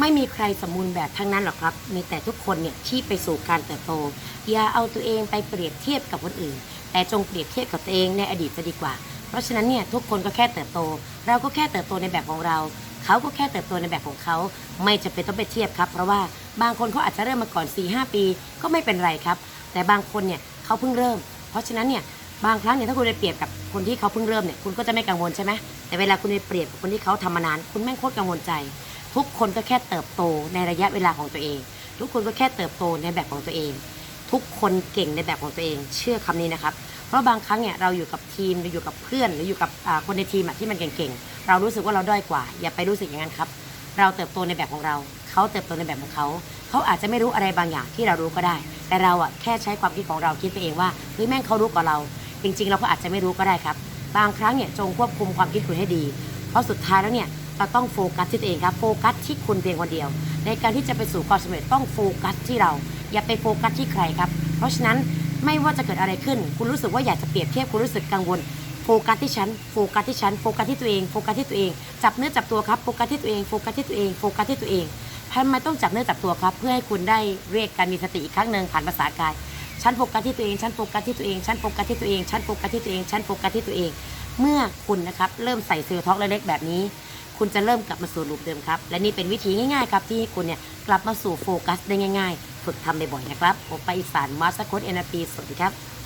ไม่มีใครสมบูรณ์แบบทั้งนั้นหรอกครับ มีแต่ทุกคนเนี่ยที่ไปสู่การเติบโต อย่าเอาตัวเองไปเปรียบเทียบกับคนอื่น แต่จงเปรียบเทียบกับตัวเองในอดีตจะดีกว่า เพราะฉะนั้นเนี่ยทุกคนก็แค่เติบโต เราก็แค่เติบโตในแบบของเรา เขาก็แค่เติบโตในแบบของเขา ไม่จำเป็นต้องไปเทียบครับ เพราะว่าบางคนเขาอาจจะเริ่มมาก่อน4-5ปี ก็ไม่เป็นไรครับ แต่บางคนเนี่ยเขาเพิ่งเริ่ม เพราะฉะนั้นเนี่ยบางครั้งเนี่ยถ้าคุณไปเปรียบกับคนที่เขาเพิ่งเริ่มเนี่ยคุณก็จะไม่กังวลใช่ไหมแต่เวลาคุณไปเปรียบกับคนที่เขาทำมานาน คุณแม่งโคตรกังวลใจ ทุกคนก็แค่เติบโตในระยะเวลาของตัวเอง ทุกคนก็แค่เติบโตในแบบของตัวเอง ทุกคนเก่งในแบบของตัวเอง เชื่อคำนี้นะครับ เพราะบางครั้งเนี่ยเราอยู่กับทีมหรืออยู่กับเพื่อนหรืออยู่กับคนในทีมที่มันเก่งๆเรารู้สึกว่าเราด้อยกว่า อย่าไปรู้สึกอย่างนั้นครับ เราเติบโตในแบบของเรา เขาเติบโตในแบบของเขา เขาอาจจะไม่รู้อะไรบางอย่างที่เรารู้ก็ได้ แต่เราอะแค่ใช้ความคิดของเราคิดไปเองว่าเฮ้ยแม่งเขารู้กว่าเรา จริง ๆ เราก็อาจจะไม่รู้ก็ได้ครับ บางครั้งเนี่ยจงควบคุมความคิดคุณให้ดี เพราะสุดท้ายแล้วเนี่ย เราต้องโฟกัสที่ตัวเองครับโฟกัสที่คุณเพียงคนเดียว ในการที่จะไปสู่ความสำเร็จต้องโฟกัสที่เรา อย่าไปโฟกัสที่ใครครับ เพราะฉะนั้นไม่ว่าจะเกิดอะไรขึ้น คุณรู้สึกว่าอยากจะเปรียบเทียบคุณรู้สึกกังวลโฟกัสที่ฉันโฟกัสที่ฉันโฟกัสที่ตัวเองโฟกัสที่ตัวเองจับเนื้อจับตัวครับโฟกัสที่ตัวเองโฟกัสที่ตัวเองโฟกัสที่ตัวเองทำไมต้องจับเนื้อจับตัวครับ เพื่อให้คุณได้เรียกการมีสติอีกครั้งหนึ่งผ่านภาษากายฉันโฟกัสที่ตัวเองฉันโฟกัสที่ตัวเองฉันโฟกัสที่ตัวเองฉันโฟกัสที่ตัวเองฉันโฟกัสที่ตัวเอง เมื่อคุณนะครับเริ่มใส่เซลล์ท็อกเล็กๆแบบนี้ คุณจะเริ่มกลับมาสู่รูปเดิมครับ และนี่เป็นวิธีง่ายๆครับที่ให้คุณเนี่ยกลับมาสู่โฟกัสได้ง่ายๆ ฝึกทำบ่อยๆนะครับผมไปอีสานมาสโคตเอ็นอร์พีสวัสดีครับ